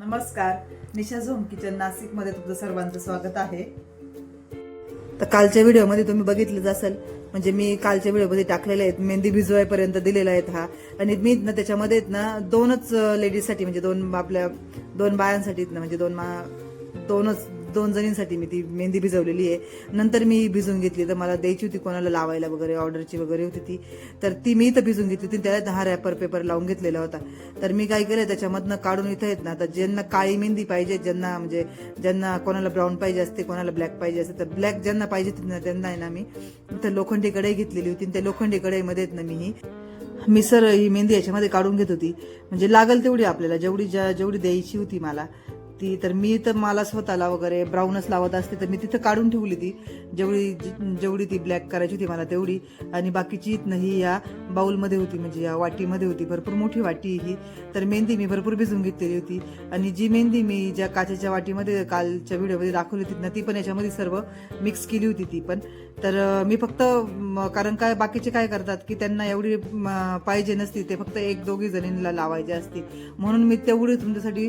नमस्कार. निशा zone kitchen नाशिकमध्ये तुमचं सर्वांचं स्वागत आहे. तर कालच्या व्हिडिओमध्ये तुम्ही बघितलंच असेल म्हणजे मी कालच्या व्हिडिओमध्ये टाकलेले आहेत मेहंदी भिजवायपर्यंत दिलेला आहेत हा. आणि मी ना त्याच्यामध्ये आहेत ना दोनच लेडीजसाठी म्हणजे दोन आपल्या दोन बायांसाठी ना म्हणजे दोन मा दोनच दोन जणींसाठी मी ती मेहंदी भिजवलेली आहे. नंतर मी भिजवून घेतली. तर मला द्यायची होती कोणाला लावायला वगैरे ऑर्डरची वगैरे होती ती. तर ती मी इथं भिजवून घेतली होती त्याला दहा रॅपर पेपर लावून घेतलेला होता. तर मी काय केलं त्याच्यामधनं काढून इथं येत ना तर ज्यांना काळी मेहंदी पाहिजे ज्यांना म्हणजे ज्यांना कोणाला ब्राऊन पाहिजे असते कोणाला ब्लॅक पाहिजे असते तर ब्लॅक ज्यांना पाहिजे तिथं त्यांना आहे ना मी इथं लोखंडी कढई घेतलेली होती आणि त्या लोखंडी कढईमध्ये आहेत ना मी ही मिसर ही मेहंदी याच्यामध्ये काढून घेत होती. म्हणजे लागल तेवढी आपल्याला जेवढी ज्या- जेवढी द्यायची होती मला ती तर मी तर मला स्वतःला वगैरे ब्राऊनच लावत असते तर मी तिथं काढून ठेवली ती. जेवढी जेवढी ती ब्लॅक करायची होती मला तेवढी. आणि बाकीची नाही या बाऊलमध्ये होती म्हणजे या वाटीमध्ये होती. भरपूर मोठी वाटी ही. तर मेहंदी मी भरपूर भिजून घेतलेली होती. आणि जी मेहंदी मी ज्या काचेच्या वाटीमध्ये कालच्या व्हिडिओमध्ये दाखवली होती ना ती पण याच्यामध्ये सर्व मिक्स केली होती ती पण. तर मी फक्त कारण काय बाकीचे काय करतात की त्यांना एवढी पाहिजे नसती ते फक्त एक दोघी जणींना लावायची असते. म्हणून मी तेवढी तुमच्यासाठी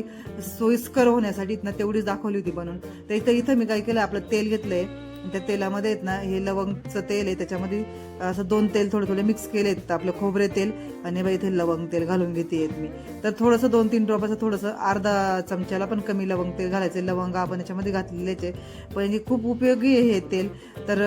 सोयीस्कर दाखवण्यासाठी ना तेवढीच दाखवली होती बनवून. तर इथं इथं मी काय केलं आपलं तेल घेतलंय. त्या तेलामध्ये आहेत ना हे लवंगचं तेल आहे. त्याच्यामध्ये असं दोन तेल थोडे थोडे मिक्स केले आहेत आपलं खोबरे तेल आणि बाई इथे लवंग तेल घालून घेते मी. तर थोडंसं दोन तीन ड्रॉप असं थोडंसं अर्धा चमच्याला पण कमी लवंग तेल घालायचे लवंग आपण याच्यामध्ये घातलेलेच आहे. पण हे खूप उपयोगी आहे हे तेल. तर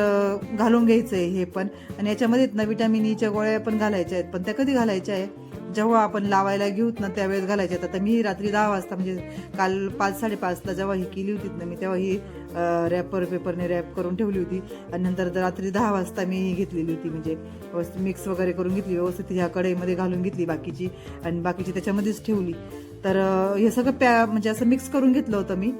घालून घ्यायचं आहे हे पण. आणि याच्यामध्ये ना विटॅमिन ईच्या e गोळ्या पण घालायच्या आहेत. पण त्या कधी घालायच्या आहे? जेव्हा आपण लावायला घेऊत ना त्यावेळेस घालायचे. आता मी रात्री दहा वाजता म्हणजे काल पाच साडेपाचला जेव्हा ही केली होती ना मी तेव्हा ही रॅपर पेपरने रॅप करून ठेवली होती. आणि नंतर रात्री दहा वाजता मी घेतलेली होती म्हणजे व्यवस्थित मिक्स वगैरे करून घेतली व्यवस्थित ह्या कढईमध्ये घालून घेतली बाकीची आणि बाकीची त्याच्यामध्येच ठेवली. तर हे सगळं प्या म्हणजे असं मिक्स करून घेतलं होतं मी.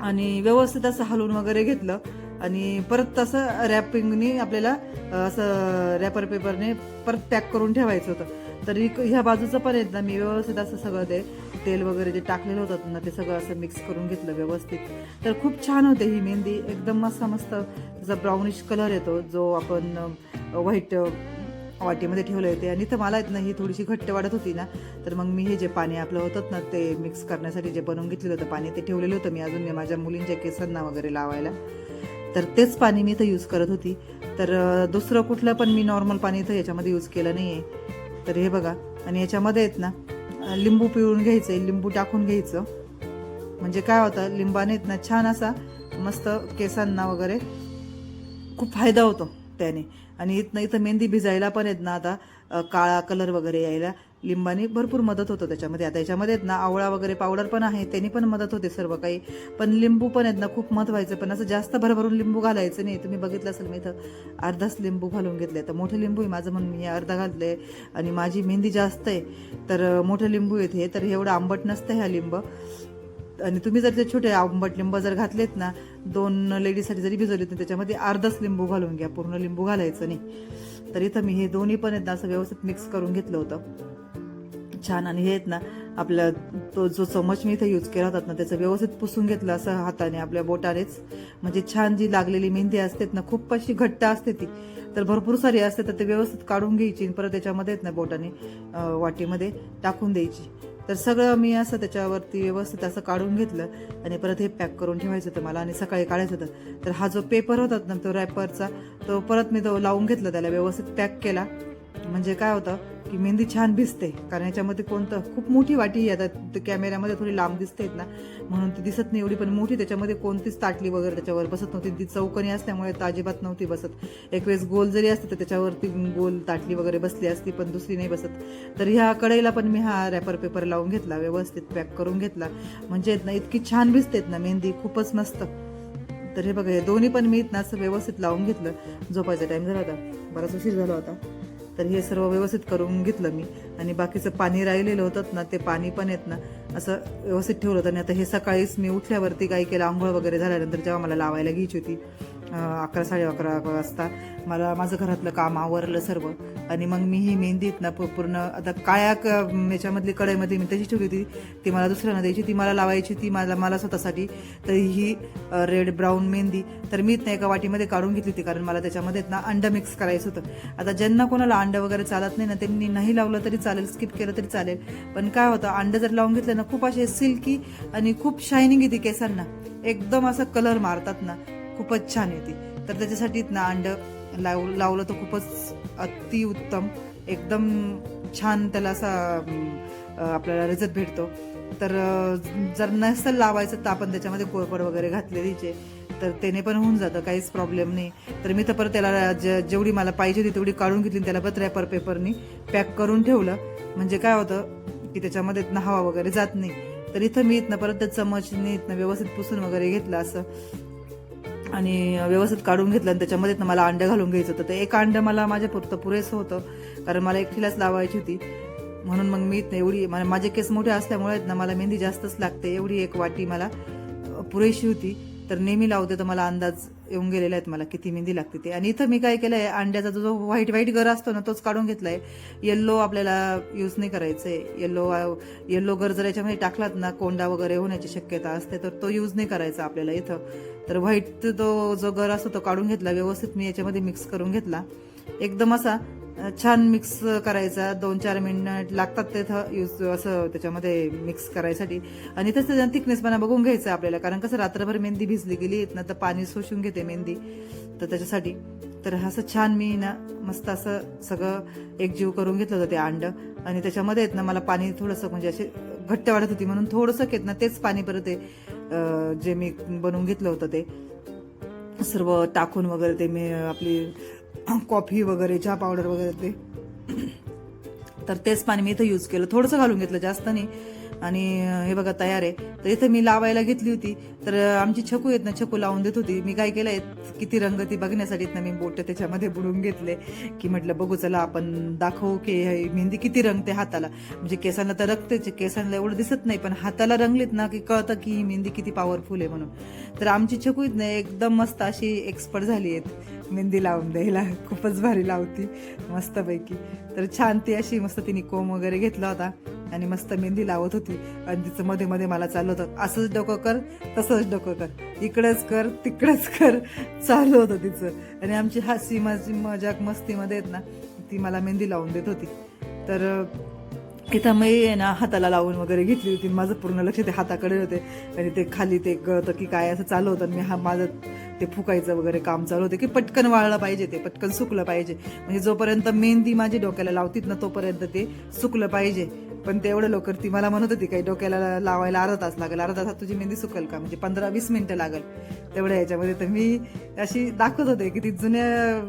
आणि व्यवस्थित असं हलवून वगैरे घेतलं. आणि परत तसं रॅपिंगने आपल्याला असं रॅपर पेपरने परत पॅक करून ठेवायचं होतं. तर ह्या बाजूचं पण आहेत ना मी व्यवस्थित असं सगळं ते तेल वगैरे जे टाकलेलं होतं ना ते सगळं असं मिक्स करून घेतलं व्यवस्थित. तर खूप छान होते ही मेहंदी. एकदम मस्त मस्त त्याचा ब्राउनिश कलर येतो जो आपण व्हाईट वाटीमध्ये ठेवलं होते आणि इथं मला येत ना ही थोडीशी घट्ट वाढत होती ना तर मग मी हे जे पाणी आपलं होतं ना ते मिक्स करण्यासाठी जे बनवून घेतलेलं होतं पाणी ते ठेवलेलं होतं मी अजून माझ्या मुलींच्या केसांना वगैरे लावायला. तर तेच पाणी मी इथं यूज करत होती. तर दुसरं कुठलं पण मी नॉर्मल पाणी इथं याच्यामध्ये यूज केलं नाही आहे तर हे बघा. आणि याच्यामध्ये आहेत ना लिंबू पिळून घ्यायचं लिंबू टाकून घ्यायचं. म्हणजे काय होतं लिंबाने आहेत ना छान असा मस्त केसांना वगैरे खूप फायदा होतो. त्याने. आणि इथनं इथं मेहंदी भिजायला पण आहेत ना आता काळा कलर वगैरे यायला. लिंबाने भरपूर मदत होतं त्याच्यामध्ये. आता याच्यामध्ये आहेत ना आवळा वगैरे पावडर पण आहे त्यांनी पण मदत होते सर्व काही. पण लिंबू पण आहेत ना खूप महत्वायचं. पण असं जास्त भरभरून लिंबू घालायचं नाही. तुम्ही बघितलं असेल मी इथं अर्धाच लिंबू घालून घेतले. तर मोठे लिंबू आहे माझं म्हणून मी अर्धा घातले. आणि माझी मेहंदी जास्त आहे. तर मोठे लिंबू येते हे. तर एवढं आंबट नसतं ह्या लिंब. आणि तुम्ही जर ते छोटे आंबट लिंब जर घातलेत ना दोन लेडीजसाठी जरी भिजवले तर त्याच्यामध्ये अर्धच लिंबू घालून घ्या पूर्ण लिंबू घालायचं नाही. तर इथं मी हे दोन्ही पण आहेत ना असं व्यवस्थित मिक्स करून घेतलं होतं. छान. आणि हे आहेत ना आपला तो जो चमच मी इथं यूज केला होता ना त्याचं व्यवस्थित पुसून घेतलं असं हाताने आपल्या बोटानेच. म्हणजे छान जी लागलेली मेहंदी असते ना खूप अशी घट्ट असते ती. तर भरपूर सारी असते तर ते व्यवस्थित काढून घ्यायची आणि परत त्याच्यामध्ये ना बोटाने वाटीमध्ये टाकून द्यायची. तर सगळं मी असं त्याच्यावरती व्यवस्थित असं काढून घेतलं आणि परत हे पॅक करून ठेवायचं होतं मला आणि सकाळी काढायचं होतं. तर हा जो पेपर होता ना तो रॅपरचा तो परत मी तो लावून घेतला त्याला व्यवस्थित पॅक केला. म्हणजे काय होतं की मेहंदी छान भिजते कारण याच्यामध्ये कोणतं खूप मोठी वाटी येतात आता ते कॅमेऱ्यामध्ये थोडी लांब दिसते ना म्हणून ती दिसत नाही एवढी पण मोठी त्याच्यामध्ये कोणतीच ताटली वगैरे त्याच्यावर बसत नव्हती. ती चौकणी असल्यामुळे अजिबात नव्हती बसत. एक वेळेस गोल जरी असते तर त्याच्यावरती गोल ताटली वगैरे बसली असती पण दुसरी नाही बसत. तर ह्या कढईला पण मी हा रॅपर पेपर लावून घेतला व्यवस्थित पॅक करून घेतला. म्हणजे ना इतकी छान भिजतेत ना मेहंदी खूपच मस्त. तर हे बघा हे दोन्ही पण मी ना असं व्यवस्थित लावून घेतलं. झोपायचा टाईम झाला होता. बराच उशीर झाला होता. तर हे सर्व व्यवस्थित करून घेतलं मी. आणि बाकीचं पाणी राहिलेलं होतं ना ते पाणी पण येत ना असं व्यवस्थित ठेवलं होतं. आणि आता हे सकाळीच मी उठल्यावरती काही केलं आंघोळ वगैरे झाल्यानंतर जेव्हा मला लावायला घ्यायची होती अकरा साडे अकरा वाजता मला माझं घरातलं काम आवरलं सर्व. आणि मग मी ही मेहंदीत ना पूर्ण आता काळ्या क- याच्यामधली कढईमध्ये मी तशी ठेवली होती. ती मला दुसऱ्यांना द्यायची ती मला लावायची ती मला मला स्वतःसाठी. तर ही रेड ब्राऊन मेहंदी तर मी ना एका वाटीमध्ये काढून घेतली होती कारण मला त्याच्यामध्ये ना अंड मिक्स करायचं होतं. आता ज्यांना कोणाला अंड वगैरे चालत नाही ना त्यांनी नाही लावलं तरी चालेल स्किप केलं तरी चालेल. पण काय होतं अंड जर लावून घेतलं ना खूप असे सिल्की आणि खूप शायनिंग येते केसांना. एकदम असं कलर मारतात ना. खूपच छान येते. तर त्याच्यासाठी ना अंड लाव लावलं तर खूपच अतिउत्तम. एकदम छान त्याला असा आपल्याला रिझल्ट भेटतो. तर जर नसेल लावायचं तर आपण त्याच्यामध्ये कोळपड वगैरे घातलेलीचे तर त्याने पण होऊन जातं काहीच प्रॉब्लेम नाही. तर मी तर परत त्याला जे- जेवढी मला पाहिजे होती तेवढी काढून घेतली त्याला परत रॅपर पेपरनी पॅक करून ठेवलं. म्हणजे काय होतं की त्याच्यामध्ये इथनं हवा वगैरे जात नाही. तर इथं मी इथनं परत त्या चमचने इथनं व्यवस्थित पुसून वगैरे घेतलं असं. आणि व्यवस्थित काढून घेतलं आणि त्याच्यामध्ये ना मला अंडं घालून घ्यायचं होतं. तर एक अंडं मला माझ्या पुरतं पुरेसं होतं कारण मला एकटीलाच लावायची होती. म्हणून मग मी एवढी माझे केस मोठे असल्यामुळे ना मला मेहंदी जास्तच लागते एवढी एक वाटी मला पुरेशी होती. तर नेहमी लावते तर मला अंदाज येऊन गेलेला आहेत मला किती मेहंदी लागते ते. आणि इथं मी काय केलं आहे अंड्याचा जो व्हाईट व्हाईट गर असतो ना तोच काढून घेतलाय. येल्लो आपल्याला यूज नाही करायचं आहे येल्लो येल्लो गर जर याच्यामध्ये टाकलात ना कोंडा वगैरे होण्याची शक्यता असते तर तो यूज नाही करायचा आपल्याला इथं. तर व्हाईट तो जो गर असतो तो काढून घेतला व्यवस्थित मी याच्यामध्ये मिक्स करून घेतला. एकदम असा छान मिक्स करायचा दोन चार मिनिट लागतात ते यूज असं त्याच्यामध्ये मिक्स करायसाठी. आणि तसं त्याचा थिकनेसपणा बघून घ्यायचं आपल्याला कारण कसं रात्रभर मेहंदी भिजली गेली ना तर पाणी शोषून घेते मेहंदी. तर त्याच्यासाठी तर असं छान मी ना मस्त असं सगळं एकजीव करून घेतलं होतं ते अंड. आणि त्याच्यामध्ये आहेत ना मला पाणी थोडंसं म्हणजे असे घट्ट वाढत होती. म्हणून थोडंसं घेत ना तेच पाणी परत ते जे मी बनवून घेतलं होतं ते सर्व टाकून वगैरे ते मी आपली कॉफी वगैरे चहा पावडर वगैरे ते. तर तेच पाणी मी इथं यूज केलं. थोडंसं घालून घेतलं जास्त नाही. आणि हे बघा तयार आहे. तर इथं मी लावायला घेतली होती. तर आमची छकू येत ना छकू लावून देत होती. मी काय केलंय किती रंग ती बघण्यासाठी ना मी बोट त्याच्यामध्ये बुडून घेतले. की म्हटलं बघू चला आपण दाखवू की हे मेहंदी किती रंगते हाताला. म्हणजे केसांना तर रंगतेच केसांना एवढं दिसत नाही पण हाताला रंगलीत ना की कळतं की ही मेहंदी किती पॉवरफुल आहे म्हणून. तर आमची छकू येत ना एकदम मस्त अशी एक्सपर्ट झाली आहेत. मेहंदी लावून द्यायला. खूपच भारी लावती मस्तपैकी. तर छान ती अशी मस्त तिने कोंब वगैरे घेतला होता. आणि मस्त मेहंदी लावत होती. आणि तिचं मध्ये मध्ये मला चाललं होतं असंच डोकं कर तसंच डोकं कर. इकडंच कर तिकडंच कर. चालू होतं तिचं. आणि आमची हसी माझी मजाक मस्तीमध्ये आहेत ना ती मला मेहंदी लावून देत होती. तर इथं मी आहे ना हाताला लावून वगैरे घेतली होती. माझं पूर्ण लक्ष ते हाताकडे होते. आणि ते खाली ते गळतं की काय असं चालू होतं. आणि मी हा माझं ते फुकायचं वगैरे काम चालू होतं की पटकन वाळलं पाहिजे ते पटकन सुकलं पाहिजे. म्हणजे जोपर्यंत मेहंदी माझी डोक्याला लावतीत ना तोपर्यंत ते सुकलं पाहिजे. पण तेवढं लवकर ती मला म्हणत होती काही डोक्याला लावायला अर्धा तास लागेल. अर्धा तासात तुझी मेहंदी सुकल का? म्हणजे पंधरा वीस मिनिटं लागेल. तेवढ्या याच्यामध्ये तर मी अशी दाखवत होते की ती जुन्या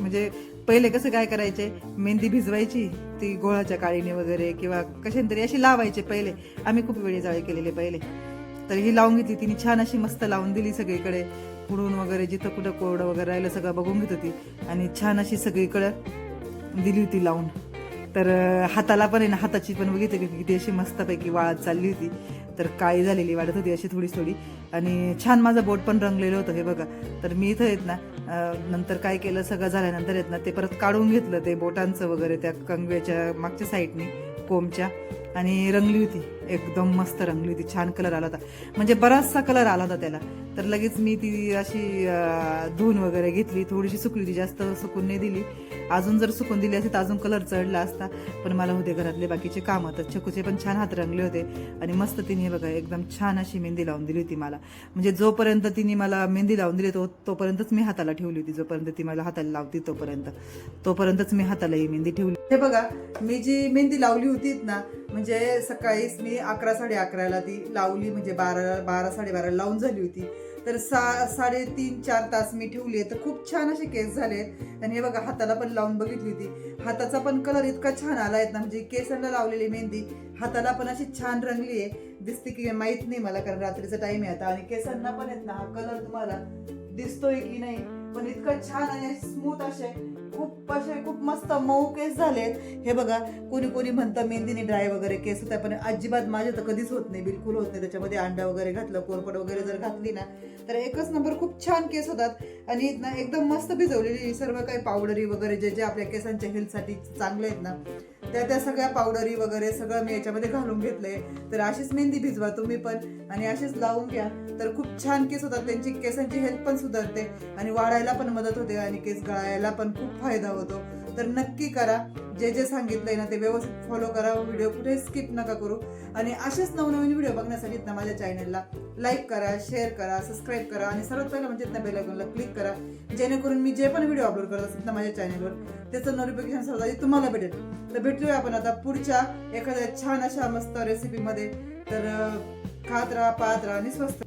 म्हणजे पहिले कसं काय करायचे? मेहंदी भिजवायची ती गोळाच्या काळीने वगैरे किंवा कशाने तरी अशी लावायचे पहिले. आम्ही खूप वेळी जाळे केलेले पहिले. तर ही लावून घेतली. तिने छान अशी मस्त लावून दिली सगळीकडे. पुढून वगैरे जिथं कुठं कोरडं वगैरे राहिलं सगळं बघून घेत होती. आणि छान अशी सगळीकडं दिली होती लावून. तर हाताला पण आहे ना हाताची पण बघितली की किती अशी मस्तपैकी वाळत चालली होती. तर काळी झालेली वाटत होती अशी थोडी थोडी. आणि छान माझं बोट पण रंगलेलं होतं हे बघा. तर मी इथं येत ना नंतर काय केलं सगळं झाल्यानंतर येत ना ते परत काढून घेतलं ते बोटांचं वगैरे त्या कंगव्याच्या मागच्या साईडनी कोमच्या. आणि रंगली होती. एकदम मस्त रंगली होती छान कलर आला होता. म्हणजे बराचसा कलर आला होता त्याला. तर लगेच मी ती अशी अं, धुवून वगैरे घेतली थोडीशी सुकली होती जास्त सुकून नाही दिली. अजून जर सुकून दिली असती तर अजून कलर चढला असता. पण मला होते घरातले बाकीचे काम तर छकूचे पण छान हात रंगले होते. आणि मस्त तिने बघा एकदम छान अशी मेहंदी लावून दिली होती मला. म्हणजे जोपर्यंत तिने मला मेहंदी लावून दिली तो तोपर्यंतच मी हाताला ठेवली होती. जोपर्यंत ती मला हाताला लावती तोपर्यंत. तोपर्यंतच मी हाताला ही मेहंदी ठेवली. हे बघा मी जी मेहंदी लावली होती ना म्हणजे सकाळीच मी अकरा साडे अकराला ती लावली म्हणजे बारा बारा साडेबाराला लावून झाली होती. तर सा साडेतीन चार तास मी ठेवली आहे. तर खूप छान असे केस झाले आणि हे बघा हाताला पण लावून बघितली होती. हाताचा पण कलर इतका छान आला आहे ना म्हणजे केसांना लावलेली मेहंदी हाताला पण अशी छान रंगली आहे. दिसते की माहीत नाही मला कारण रात्रीचा टाईम आहे आता. आणि केसांना पण आहेत ना हा कलर तुम्हाला दिसतोय की नाही पण इतकं छान आणि स्मूथ असे खूप असे खूप मस्त मऊ केस झालेत. हे बघा कोणी कोणी म्हणतं मेहंदीने ड्राय वगैरे केस होता पण अजिबात माझे तर कधीच होत नाही बिलकुल होत नाही. त्याच्यामध्ये अंडा वगैरे घातलं कोरपड वगैरे जर घातली ना तर एकच नंबर खूप छान केस होतात. आणि एकदम मस्त भिजवलेली सर्व काही पावडरी वगैरे जे जे आपल्या केसांच्या हेल्थसाठी चांगले आहेत ना त्या त्या सगळ्या पावडरी वगैरे सगळं मी याच्यामध्ये घालून घेतलंय. तर अशीच मेहंदी भिजवा तुम्ही पण. आणि अशीच लावून घ्या. तर खूप छान केस होतात. त्यांची केसांची हेल्थ पण सुधारते आणि वाढायला पण मदत होते आणि केस गळायला पण खूप फायदा होतो. तर नक्की करा. जे जे सांगितलंय ना ते व्यवस्थित फॉलो करा. व्हिडिओ कुठे स्किप नका करू. आणि असेच नवनवीन व्हिडिओ बघण्यासाठी ना माझ्या चॅनलला लाईक करा शेअर करा सबस्क्राईब करा. आणि सर्वात पहिलं म्हणजे ना बेलायकॉनला क्लिक करा. जेणेकरून मी जे पण व्हिडिओ अपलोड करत असेल ना माझ्या चॅनलवर त्याचं नोटिफिकेशन सर्वात तुम्हाला भेटेल. तर भेटूया आपण आता पुढच्या एखाद्या छान अशा मस्त रेसिपीमध्ये तर खात राहा पाहत राहा आणि स्वस्त